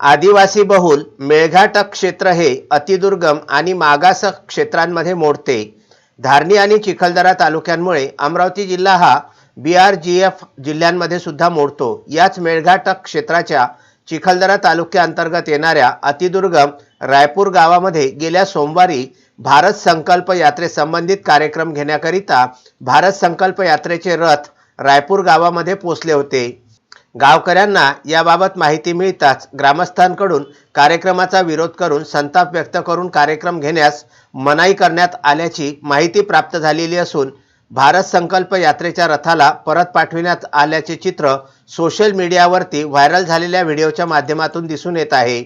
आदिवासी बहुल मेळघाट क्षेत्र हे अतिदुर्गम आणि मागास क्षेत्रांमध्ये मोडते. धारणी आणि चिखलदरा तालुक्यांमुळे अमरावती जिल्हा हा बी आर जी एफ जिल्ह्यांमध्ये सुद्धा मोडतो. याच मेळघाट क्षेत्राच्या चिखलदरा तालुक्याअंतर्गत येणाऱ्या अतिदुर्गम रायपूर गावामध्ये गेल्या सोमवारी भारत संकल्प यात्रेसंबंधित कार्यक्रम घेण्याकरिता भारत संकल्प यात्रेचे रथ रायपूर गावामध्ये पोचले होते. गावकऱ्यांना याबाबत माहिती मिळताच ग्रामस्थांकडून कार्यक्रमाचा विरोध करून संताप व्यक्त करून कार्यक्रम घेण्यास मनाई करण्यात आल्याची माहिती प्राप्त झालेली असून भारत संकल्प यात्रेच्या रथाला परत पाठविण्यात आल्याचे चित्र सोशल मीडियावरती व्हायरल झालेल्या व्हिडिओच्या माध्यमातून दिसून येत आहे.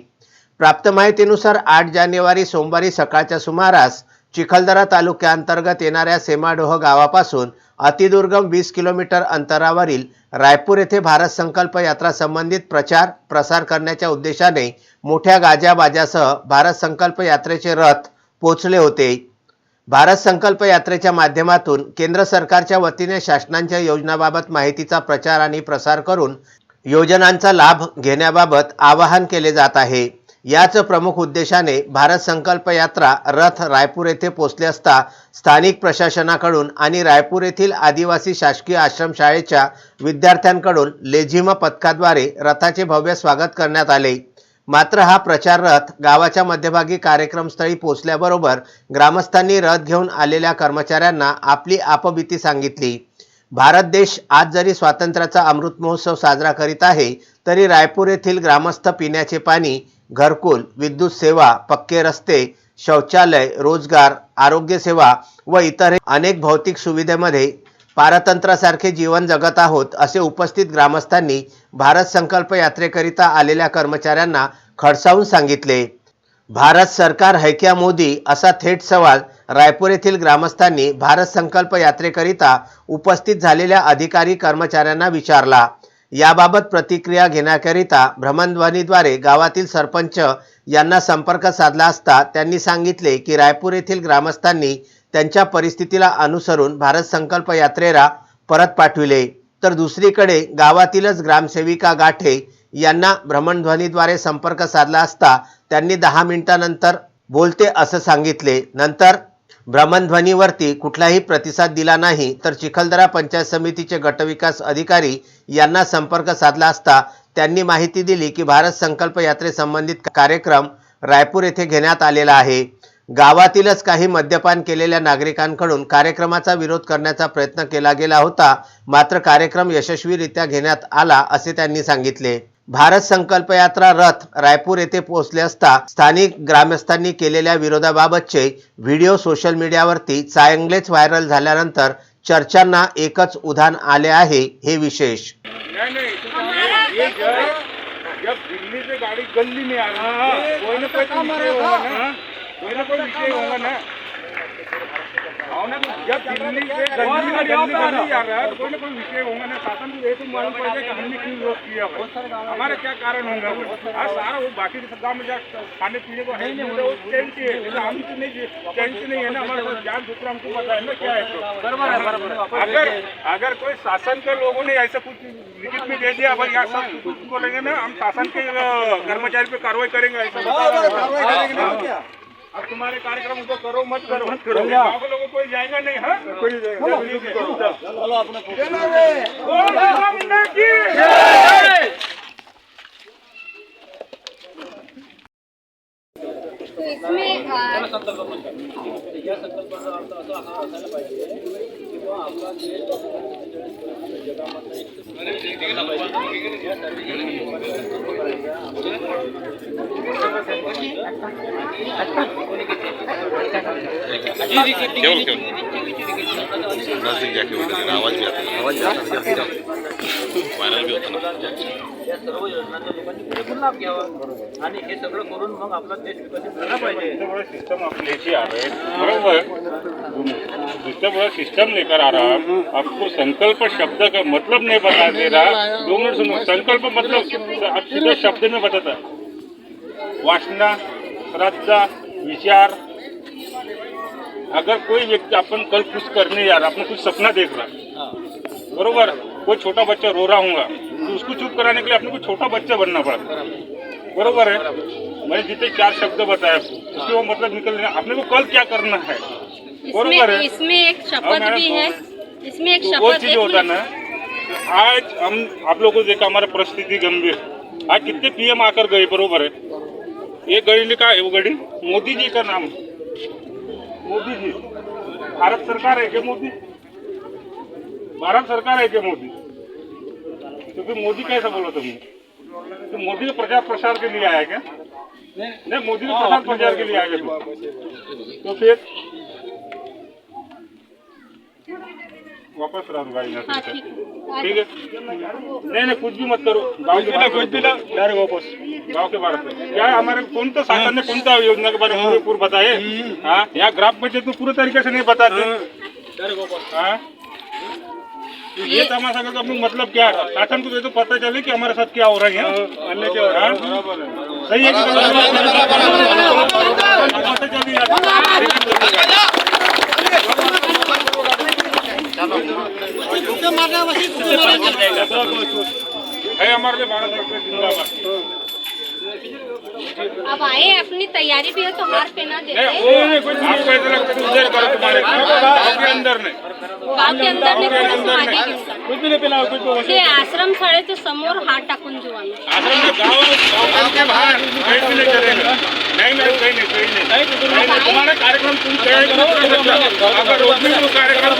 प्राप्त माहितीनुसार आठ जानेवारी सोमवारी सकाळच्या सुमारास चिखलदरा तालुक्याअंतर्गत येणाऱ्या सेमाडोह गावापासून अतिदुर्गम वीस किलोमीटर अंतरावरील रायपूर येथे भारत संकल्प यात्रा संबंधित प्रचार प्रसार करण्याच्या उद्देशाने मोठ्या गाजाबाजासह भारत संकल्प यात्रेचे रथ पोचले होते. भारत संकल्प यात्रेच्या माध्यमातून केंद्र सरकारच्या वतीने शासनांच्या योजनाबाबत माहितीचा प्रचार आणि प्रसार करून योजनांचा लाभ घेण्याबाबत आवाहन केले जात आहे. याच प्रमुख उद्देशाने भारत संकल्प यात्रा रथ रायपूर येथे पोचले असता स्थानिक प्रशासनाकडून आणि रायपूर येथील आदिवासी शासकीय आश्रमशाळेच्या विद्यार्थ्यांकडून लेझिम पथकाद्वारे रथाचे भव्य स्वागत करण्यात आले. मात्र हा प्रचार रथ गावाच्या मध्यभागी कार्यक्रमस्थळी पोहोचल्याबरोबर ग्रामस्थांनी रथ घेऊन आलेल्या कर्मचाऱ्यांना आपली आपबीती सांगितली. भारत देश आज जरी स्वातंत्र्याचा अमृत महोत्सव साजरा करीत आहे तरी रायपूर येथील ग्रामस्थ पिण्याचे पाणी घरकुल विद्युत सेवा पक्के रस्ते शौचालय रोजगार आरोग्यसेवा व इतर अनेक भौतिक सुविधेमध्ये पारतंत्र्यासारखे जीवन जगत आहोत असे उपस्थित ग्रामस्थांनी भारत संकल्प यात्रेकरिता आलेल्या कर्मचाऱ्यांना खडसावून सांगितले. भारत सरकार है क्या मोदी असा थेट सवाल रायपूर येथील ग्रामस्थांनी भारत संकल्प यात्रेकरिता उपस्थित झालेल्या अधिकारी कर्मचाऱ्यांना विचारला. याबाबत प्रतिक्रिया घेण्याकरिता भ्रमणध्वनीद्वारे गावातील सरपंच यांना संपर्क साधला असता त्यांनी सांगितले की रायपूर येथील ग्रामस्थांनी त्यांच्या परिस्थितीला अनुसरून भारत संकल्प यात्रेला परत पाठविले. तर दुसरीकडे गावातीलच ग्रामसेविका गाठे यांना भ्रमणध्वनीद्वारे संपर्क साधला असता त्यांनी दहा मिनिटानंतर बोलते असं सांगितले. नंतर भ्रमणध्वनीवरती कुठलाही प्रतिसाद दिला नाही तर चिखलदरा पंचायत समितीचे गटविकास अधिकारी यांना संपर्क साधला असता त्यांनी माहिती दिली की भारत संकल्प यात्रेसंबंधित कार्यक्रम रायपूर येथे घेण्यात आलेला आहे. गावातीलच काही मद्यपान केलेल्या नागरिकांकडून कार्यक्रमाचा विरोध करण्याचा प्रयत्न केला गेला होता मात्र कार्यक्रम यशस्वीरित्या घेण्यात आला असे त्यांनी सांगितले. भारत संकल्प यात्रा रथ रायपूर येथे पोहोचले असता स्थानिक ग्रामस्थांनी केलेल्या विरोधाबाबतचे व्हिडिओ सोशल मीडियावरती चांगलेच व्हायरल झाल्यानंतर चर्चांना एकच उधाण आले आहे हे विशेष. दिल्ली से गाड़ी गली में आ रहा कोई ना कोई विषय होगा ना? कोई ना कोई विषय होगा ना? जब दिल्ली से गली में गली गली जा रहा है तो कोई ना कोई विषय होगा ना शासन को ये तो मालूम पड़ जाए कि हमने क्यों विरोध किया भाई हमारे क्या कारण होंगे आज सारा वो बाकी के सब गाँव में जा खाने पीने को है ही नहीं वो चैन से है जैसे हम तो नहीं चैन से नहीं है ना हमारे पास जान दूसरा हमको पता है ना क्या है तो। अगर अगर कोई शासन के लोगों ने ऐसा कुछ लिखित में दे दिया भाई यहाँ सब कुछ बोलेंगे ना हम शासन के अ, कर्मचारी पे कार्रवाई करेंगे ऐसा बता रहे हैं। हाँ। अब तुम्हारे कार्यक्रम को करो मत करो। मत करो। के लोगों कोई जाएगा नहीं हाँ? कोई जाएगा बोल। रामना की? तो इसमें आ, केवल केवल नजदीक जाके बोलते हैं, आवाज भी आता है आवाज होता है या सर्व योजनांचा लोकांनी पुरेपूर लाभ घ्यावा. आणि हे सगळं करून मग आपला देश विकसित झाला पाहिजे. बड़ा सिस्टम आप लेके आ रहे हैं बराबर? बड़ा सिस्टम लेकर आ रहा है आपको संकल्प शब्द का मतलब नहीं बता दे रहा दो मिनट सुनो. संकल्प मतलब आप सीधा शब्द में बताता वासना श्रद्धा विचार. अगर कोई व्यक्ति अपन कल कुछ करने जा रहा अपने कुछ सपना देख रहा बरोबर? कोई छोटा बच्चा रो रहा होगा तो उसको चुप कराने के लिए अपने को छोटा बच्चा बनना पड़ता बरोबर है? मैं जितने चार शब्द बताए उसके वो मतलब निकल रहे अपने को कल क्या करना है? बरोबर है? इसमें एक शपथ भी तो- है। इसमें एक तो वो चीज़ होता ना। आज हम आप लोगों को देखा हमारा परिस्थिति गंभीर। आज कितने पीएम आकर गए बरोबर है? ये गड़ी लिखा है वो गड़ी मोदी जी का नाम। मोदी जी। भारत सरकार है क्या मोदी? भारत सरकार है क्या मोदी. क्योंकि मोदी कैसा बोला तुमने तो मोदी का प्रचार प्रसार के लिए आया क्या? नहीं मोदी का प्रचार प्रचार के लिए आया क्या? तो फिर वापस रहा गाड़ी यहाँ हाँ ठीक है। नहीं नहीं कुछ भी मत करो। गाँव के बारे कुछ भी ना। डायरेक्ट वापस। गाँव के बारे में क्या हमारे कौन तो शासन ने कौन सा योजना के बारे में पूरे पूरे बताए? हाँ? यहाँ ग्राम पंचायत में पूरे तरीके से नहीं बताते? हाँ। तो ये तमाशा का अपने मतलब क्या है शासन को तो ये तो पता चले कि हमारे साथ क्या हो रहा है अन्य क्या हो रहा है? सही है कि पता चल है हमारे लिए भारत सरकार जिंदाबाद। अब आए अपनी तैयारी भी है तो हार पहना नहीं देते आपको ऐसा लगता है करो तुम्हारे गाँव के अंदर नहीं। गाव के अंदर जा. कुछ भी नहीं पिला कुछ भी ते आश्रम शाळेच्या समोर हात टाकून देऊ आम्ही आश्रम के गाँव गाँव के बाहर कहीं भी नहीं चलेगा नहीं नहीं कहीं नहीं कहीं नहीं। नहीं नहीं। तुम्हारा कार्यक्रम तुम करेगा अगर रोकने को कार्यक्रम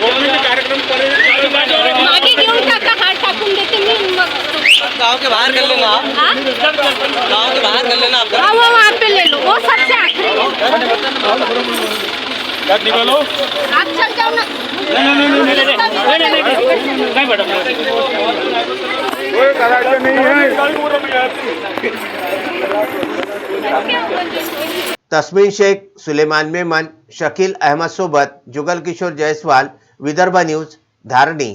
रोकने के कार्यक्रम करेगा मागे घेऊन टाका हात टाकून देते मी मग गाँव के बाहर कर लेना आप हाँ गाँव के बाहर कर लेना आप हाँ वो वहाँ पे ले लो वो सबसे आखिरी निकालो आप चल जाओ ना कोई करायचं नहीं है तस्मीन शेख सुलेमान मेमन शकील अहमद सोबत जुगल किशोर जयस्वाल विदर्भ न्यूज़ धारणी